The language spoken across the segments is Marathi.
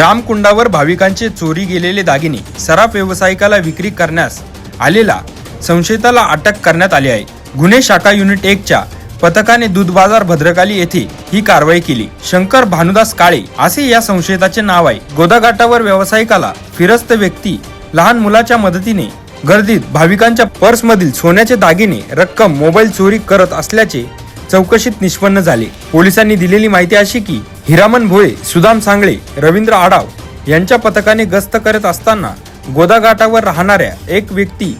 रामकुंडावर भाविकांचे चोरी गेलेले दागिने सराफ व्यावसायिकाला विक्री करण्यास आलेला संशयिताला अटक करण्यात आली आहे. गुन्हे शाखा युनिट एकच्या पथकाने दूध बाजार भद्रकाली येथे ही कारवाई केली. शंकर भानुदास काळे असे या संशयिताचे नाव आहे. गोदाघाटावर व्यावसायिकाला फिरस्त व्यक्ती लहान मुलाच्या मदतीने गर्दीत भाविकांच्या पर्समधील सोन्याचे दागिने रक्कम मोबाईल चोरी करत असल्याचे चौकशीत निष्पन्न झाले. पोलिसांनी दिलेली माहिती अशी की हिरामन भोळे सुदाम सांगळे रवींद्र आडाव यांच्या पथकाने गस्त करत असताना गोदाघाटावर राहणाऱ्या एक व्यक्ती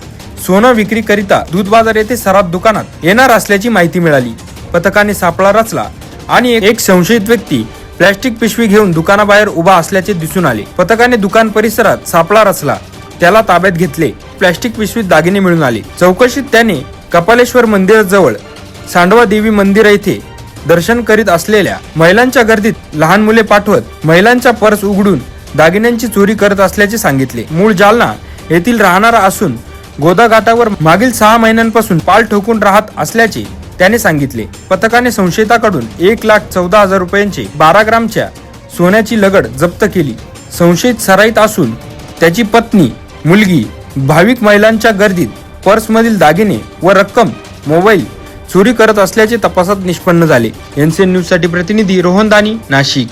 सोनं विक्रीकरिता दूध बाजार येथे सराफ दुकानात येणार असल्याची माहिती मिळाली. पथकाने सापळा रचला आणि एक संशयित व्यक्ती प्लॅस्टिक पिशवी घेऊन दुकानाबाहेर उभा असल्याचे दिसून आले. पथकाने दुकान परिसरात सापळा रचला. त्याला ताब्यात घेतले. प्लॅस्टिक पिशवीत दागिने मिळून आले. चौकशीत त्याने कपालेश्वर मंदिराजवळ सांडवा देवी मंदिर येथे दर्शन करीत असलेल्या महिलांच्या गर्दीत लहान मुले पाठवत महिलांच्या पर्स उघडून दागिन्यांची चोरी करत असल्याचे सांगितले. मूळ जालना येथील राहणारा असून गोदा घाटावर मागील सहा महिन्यांपासून पाल ठोकून राहत असल्याचे त्याने सांगितले. पथकाने संशयिताकडून एक लाख चौदा हजार रुपयांचे बारा ग्रामच्या सोन्याची लगड जप्त केली. संशयित सराईत असून त्याची पत्नी मुलगी भाविक महिलांच्या गर्दीत पर्समधील दागिने व रक्कम मोबाईल चोरी करत असल्याचे तपासात निष्पन्न झाले. एनसीएन न्यूजसाठी प्रतिनिधी रोहन दानी नाशिक.